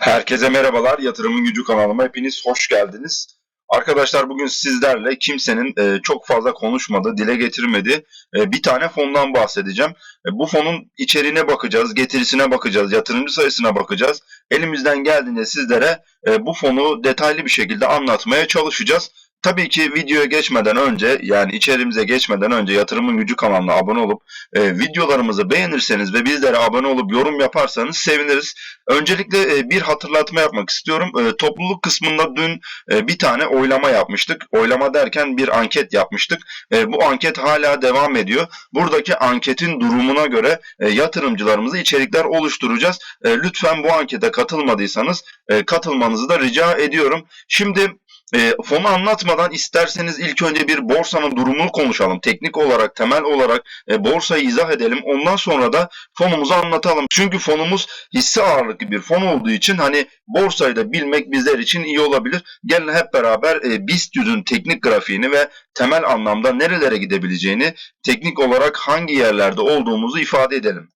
Herkese merhabalar. Yatırımın Gücü kanalıma hepiniz hoş geldiniz. Arkadaşlar bugün sizlerle kimsenin e, çok fazla konuşmadığı, dile getirmediği e, bir tane fondan bahsedeceğim. E, bu fonun içeriğine bakacağız, getirisine bakacağız, yatırımcı sayısına bakacağız. Elimizden geldiğince sizlere bu fonu detaylı bir şekilde anlatmaya çalışacağız. Tabii ki videoya geçmeden önce yani içerimize geçmeden önce Yatırımın Gücü kanalına abone olup e, videolarımızı beğenirseniz ve bizlere abone olup yorum yaparsanız seviniriz. Öncelikle e, bir hatırlatma yapmak istiyorum. E, topluluk kısmında dün e, bir tane oylama yapmıştık. Oylama derken bir anket yapmıştık. E, bu anket hala devam ediyor. Buradaki anketin durumuna göre e, yatırımcılarımıza içerikler oluşturacağız. E, lütfen bu ankete katılmadıysanız e, katılmanızı da rica ediyorum. Şimdi e, fonu anlatmadan isterseniz ilk önce bir borsanın durumunu konuşalım. Teknik olarak, temel olarak e, borsayı izah edelim. Ondan sonra da fonumuzu anlatalım. Çünkü fonumuz hisse ağırlıklı bir fon olduğu için hani borsayı da bilmek bizler için iyi olabilir. Gelin hep beraber e, BIST 100'ün teknik grafiğini ve temel anlamda nerelere gidebileceğini, teknik olarak hangi yerlerde olduğumuzu ifade edelim.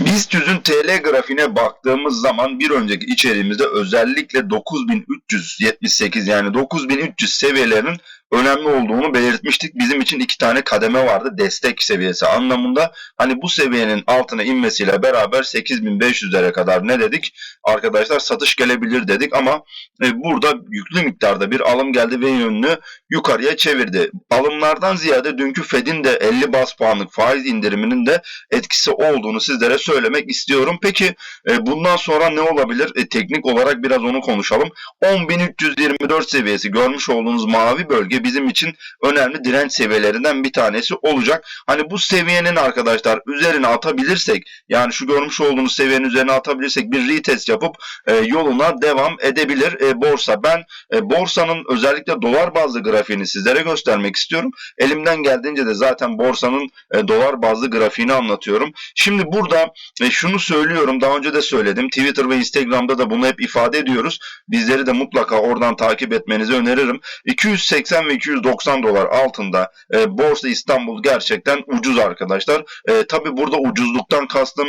BIST 100'ün TL grafiğine baktığımız zaman bir önceki içeriğimizde özellikle 9378 yani 9300 seviyelerinin önemli olduğunu belirtmiştik. Bizim için iki tane kademe vardı destek seviyesi anlamında. Hani bu seviyenin altına inmesiyle beraber 8500'lere kadar ne dedik? Arkadaşlar satış gelebilir dedik ama e, burada yüklü miktarda bir alım geldi ve yönünü yukarıya çevirdi. Alımlardan ziyade dünkü Fed'in de 50 bas puanlık faiz indiriminin de etkisi olduğunu sizlere söylemek istiyorum. Peki e, bundan sonra ne olabilir? E, teknik olarak biraz onu konuşalım. 10.324 seviyesi görmüş olduğunuz mavi bölge bizim için önemli direnç seviyelerinden bir tanesi olacak. Hani bu seviyenin arkadaşlar üzerine atabilirsek yani şu görmüş olduğunuz seviyenin üzerine atabilirsek bir retest yapıp e, yoluna devam edebilir e, borsa. Ben e, borsanın özellikle dolar bazlı grafiğini sizlere göstermek istiyorum. Elimden geldiğince de zaten borsanın e, dolar bazlı grafiğini anlatıyorum. Şimdi burada e, şunu söylüyorum daha önce de söyledim. Twitter ve Instagram'da da bunu hep ifade ediyoruz. Bizleri de mutlaka oradan takip etmenizi öneririm. 280 ve 290 dolar altında e, Borsa İstanbul gerçekten ucuz arkadaşlar. E, Tabi burada ucuzluktan kastım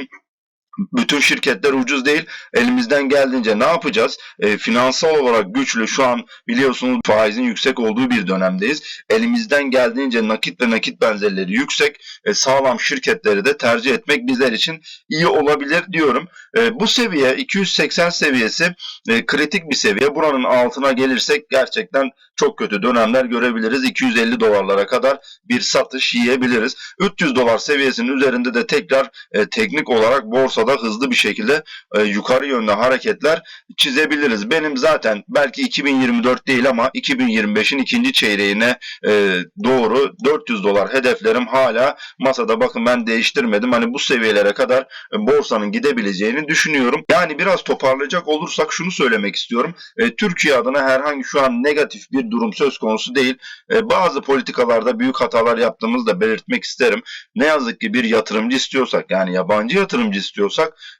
bütün şirketler ucuz değil. Elimizden geldiğince ne yapacağız? E, finansal olarak güçlü şu an biliyorsunuz faizin yüksek olduğu bir dönemdeyiz. Elimizden geldiğince nakit ve nakit benzerleri yüksek e, sağlam şirketleri de tercih etmek bizler için iyi olabilir diyorum. E, bu seviye 280 seviyesi e, kritik bir seviye. Buranın altına gelirsek gerçekten çok kötü dönemler görebiliriz. 250 dolarlara kadar bir satış yiyebiliriz. 300 dolar seviyesinin üzerinde de tekrar e, teknik olarak borsada hızlı bir şekilde e, yukarı yönlü hareketler çizebiliriz. Benim zaten belki 2024 değil ama 2025'in ikinci çeyreğine e, doğru 400 dolar hedeflerim hala masada. Bakın ben değiştirmedim. Hani bu seviyelere kadar e, borsanın gidebileceğini düşünüyorum. Yani biraz toparlayacak olursak şunu söylemek istiyorum. E, Türkiye adına herhangi şu an negatif bir durum söz konusu değil. E, bazı politikalarda büyük hatalar yaptığımızı da belirtmek isterim. Ne yazık ki bir yatırımcı istiyorsak yani yabancı yatırımcı istiyorsak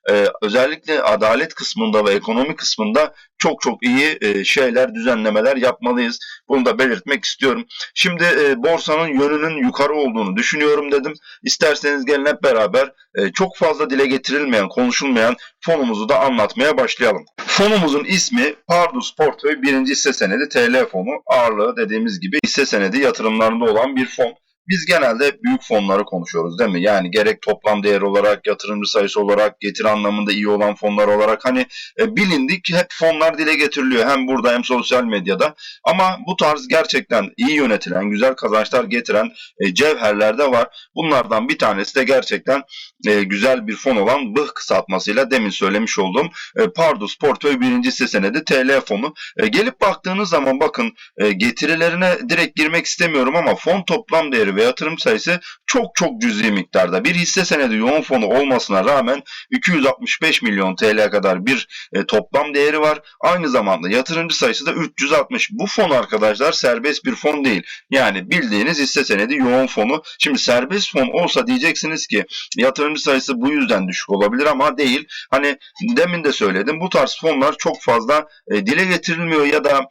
e, özellikle adalet kısmında ve ekonomi kısmında çok çok iyi e, şeyler, düzenlemeler yapmalıyız. Bunu da belirtmek istiyorum. Şimdi e, borsanın yönünün yukarı olduğunu düşünüyorum dedim. İsterseniz gelin hep beraber e, çok fazla dile getirilmeyen, konuşulmayan fonumuzu da anlatmaya başlayalım. Fonumuzun ismi Pardus Portföy 1. hisse senedi TL fonu. Ağırlığı dediğimiz gibi hisse senedi yatırımlarında olan bir fon. Biz genelde büyük fonları konuşuyoruz değil mi? Yani gerek toplam değer olarak, yatırımcı sayısı olarak, getiri anlamında iyi olan fonlar olarak hani e, bilindik hep fonlar dile getiriliyor. Hem burada hem sosyal medyada. Ama bu tarz gerçekten iyi yönetilen, güzel kazançlar getiren e, cevherler de var. Bunlardan bir tanesi de gerçekten e, güzel bir fon olan BIH kısaltmasıyla demin söylemiş olduğum e, Pardus Portföy 1. hisse senedi TL fonu. E, gelip baktığınız zaman bakın e, getirilerine direkt girmek istemiyorum ama fon toplam değeri ve yatırım sayısı çok çok cüzi miktarda. Bir hisse senedi yoğun fonu olmasına rağmen 265 milyon TL kadar bir e, toplam değeri var. Aynı zamanda yatırımcı sayısı da 360. Bu fon arkadaşlar serbest bir fon değil. Yani bildiğiniz hisse senedi yoğun fonu. Şimdi serbest fon olsa diyeceksiniz ki yatırımcı sayısı bu yüzden düşük olabilir ama değil. Hani demin de söyledim bu tarz fonlar çok fazla e, dile getirilmiyor ya da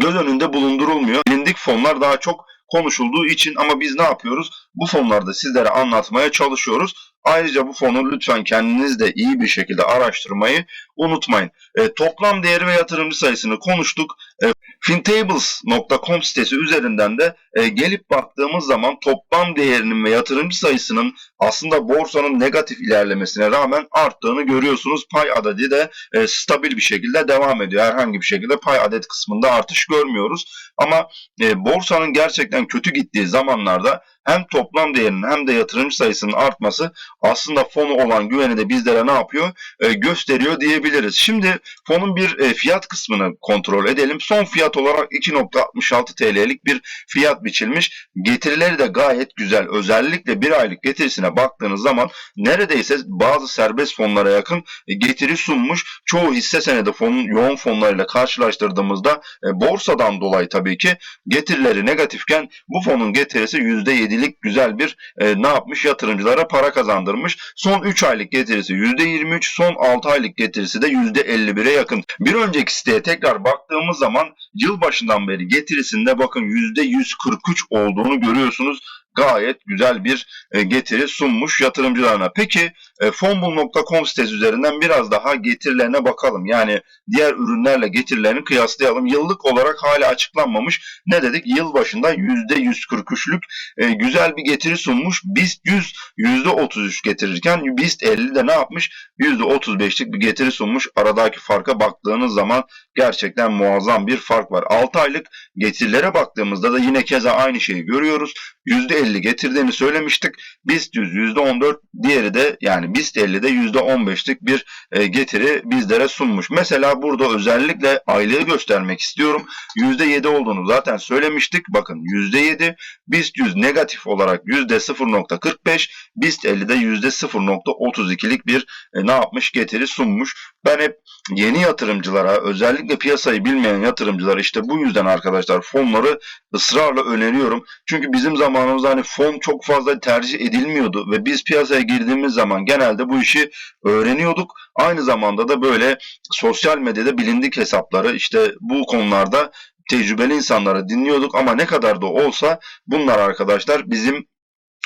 göz önünde bulundurulmuyor. Bilindik fonlar daha çok konuşulduğu için ama biz ne yapıyoruz? Bu fonlarda sizlere anlatmaya çalışıyoruz. Ayrıca bu fonu lütfen kendiniz de iyi bir şekilde araştırmayı unutmayın. E, toplam değeri ve yatırımcı sayısını konuştuk. E, fintables.com sitesi üzerinden de e, gelip baktığımız zaman toplam değerinin ve yatırımcı sayısının aslında borsanın negatif ilerlemesine rağmen arttığını görüyorsunuz. Pay adedi de e, stabil bir şekilde devam ediyor. Herhangi bir şekilde pay adet kısmında artış görmüyoruz. Ama e, borsanın gerçekten kötü gittiği zamanlarda hem toplam değerinin hem de yatırımcı sayısının artması aslında fonu olan güveni de bizlere ne yapıyor? E, gösteriyor diyebiliriz. Şimdi fonun bir e, fiyat kısmını kontrol edelim. Son fiyat olarak 2.66 TL'lik bir fiyat biçilmiş. Getirileri de gayet güzel. Özellikle bir aylık getirisine baktığınız zaman neredeyse bazı serbest fonlara yakın e, getiri sunmuş. Çoğu hisse senedi fonun yoğun fonlarıyla karşılaştırdığımızda e, borsadan dolayı tabii ki getirileri negatifken bu fonun getirisi %7'lik güzel bir ne yapmış yatırımcılara para kazandırmış. Son 3 aylık getirisi %23, son 6 aylık getirisi de %51'e yakın. Bir önceki siteye tekrar baktığımız zaman yıl başından beri getirisinde bakın %143 olduğunu görüyorsunuz gayet güzel bir e, getiri sunmuş yatırımcılarına. Peki e, fonbul.com sitesi üzerinden biraz daha getirilerine bakalım. Yani diğer ürünlerle getirilerini kıyaslayalım. Yıllık olarak hala açıklanmamış. Ne dedik? Yıl başında %143'lük e, güzel bir getiri sunmuş. BIST 100 %33 getirirken BIST 50 de ne yapmış? %35'lik bir getiri sunmuş. Aradaki farka baktığınız zaman gerçekten muazzam bir fark var. 6 aylık getirilere baktığımızda da yine keza aynı şeyi görüyoruz. %50 getirdiğini söylemiştik. BIST 100 %14 diğeri de yani BIST 50'de %15'lik bir e, getiri bizlere sunmuş. Mesela burada özellikle aylığı göstermek istiyorum. %7 olduğunu zaten söylemiştik. Bakın %7 BIST 100 negatif olarak %0.45 BIST 50'de %0.32'lik bir e, ne yapmış getiri sunmuş. Ben hep yeni yatırımcılara özellikle piyasayı bilmeyen yatırımcılara işte bu yüzden arkadaşlar fonları ısrarla öneriyorum. Çünkü bizim zamanımızda hani fon çok fazla tercih edilmiyordu ve biz piyasaya girdiğimiz zaman genelde bu işi öğreniyorduk. Aynı zamanda da böyle sosyal medyada bilindik hesapları işte bu konularda tecrübeli insanları dinliyorduk ama ne kadar da olsa bunlar arkadaşlar bizim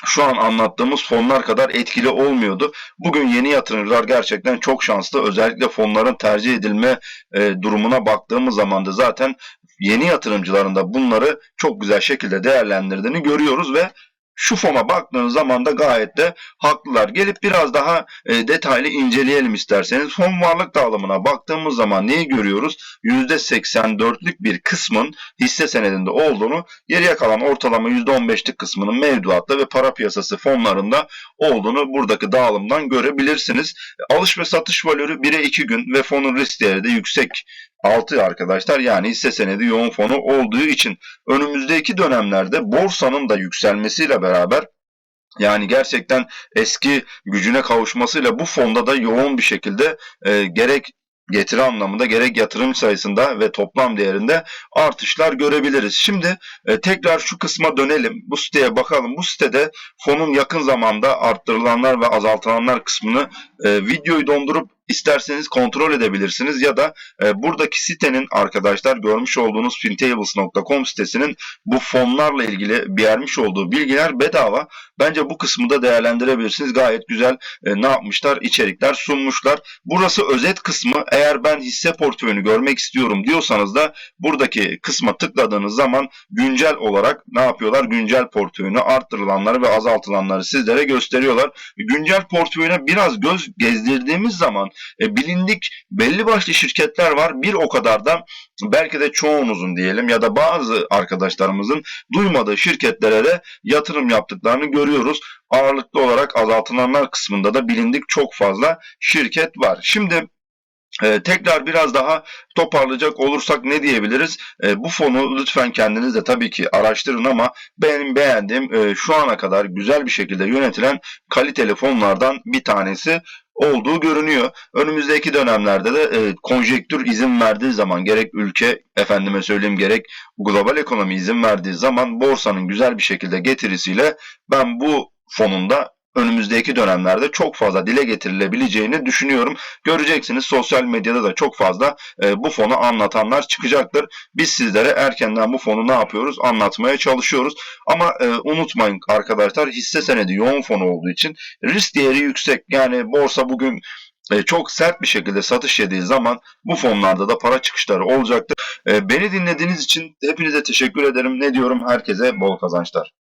şu an anlattığımız fonlar kadar etkili olmuyordu. Bugün yeni yatırımcılar gerçekten çok şanslı. Özellikle fonların tercih edilme e, durumuna baktığımız zaman da zaten yeni yatırımcıların da bunları çok güzel şekilde değerlendirdiğini görüyoruz ve şu fona baktığınız zaman da gayet de haklılar. Gelip biraz daha e, detaylı inceleyelim isterseniz. Fon varlık dağılımına baktığımız zaman neyi görüyoruz? %84'lük bir kısmın hisse senedinde olduğunu, geriye kalan ortalama %15'lik kısmının mevduatta ve para piyasası fonlarında olduğunu buradaki dağılımdan görebilirsiniz. Alış ve satış valörü 1'e 2 gün ve fonun risk değeri de yüksek 6 arkadaşlar yani hisse senedi yoğun fonu olduğu için önümüzdeki dönemlerde borsanın da yükselmesiyle beraber yani gerçekten eski gücüne kavuşmasıyla bu fonda da yoğun bir şekilde e, gerek getiri anlamında gerek yatırım sayısında ve toplam değerinde artışlar görebiliriz. Şimdi e, tekrar şu kısma dönelim. Bu siteye bakalım. Bu sitede fonun yakın zamanda arttırılanlar ve azaltılanlar kısmını e, videoyu dondurup isterseniz kontrol edebilirsiniz ya da e, buradaki sitenin arkadaşlar görmüş olduğunuz fintables.com sitesinin bu fonlarla ilgili vermiş olduğu bilgiler bedava. Bence bu kısmı da değerlendirebilirsiniz. Gayet güzel e, ne yapmışlar? içerikler sunmuşlar. Burası özet kısmı. Eğer ben hisse portföyünü görmek istiyorum diyorsanız da buradaki kısma tıkladığınız zaman güncel olarak ne yapıyorlar? Güncel portföyünü arttırılanları ve azaltılanları sizlere gösteriyorlar. Güncel portföyüne biraz göz gezdirdiğimiz zaman e, bilindik belli başlı şirketler var. Bir o kadar da belki de çoğunuzun diyelim ya da bazı arkadaşlarımızın duymadığı şirketlere de yatırım yaptıklarını görüyoruz. Ağırlıklı olarak azaltılanlar kısmında da bilindik çok fazla şirket var. Şimdi ee, tekrar biraz daha toparlayacak olursak ne diyebiliriz? Ee, bu fonu lütfen kendiniz de tabii ki araştırın ama benim beğendiğim e, şu ana kadar güzel bir şekilde yönetilen kaliteli fonlardan bir tanesi olduğu görünüyor. Önümüzdeki dönemlerde de e, konjektür izin verdiği zaman gerek ülke efendime söyleyeyim gerek global ekonomi izin verdiği zaman borsanın güzel bir şekilde getirisiyle ben bu fonunda önümüzdeki dönemlerde çok fazla dile getirilebileceğini düşünüyorum. Göreceksiniz sosyal medyada da çok fazla e, bu fonu anlatanlar çıkacaktır. Biz sizlere erkenden bu fonu ne yapıyoruz? Anlatmaya çalışıyoruz. Ama e, unutmayın arkadaşlar hisse senedi yoğun fonu olduğu için risk değeri yüksek. Yani borsa bugün e, çok sert bir şekilde satış yediği zaman bu fonlarda da para çıkışları olacaktır. E, beni dinlediğiniz için hepinize teşekkür ederim. Ne diyorum? Herkese bol kazançlar.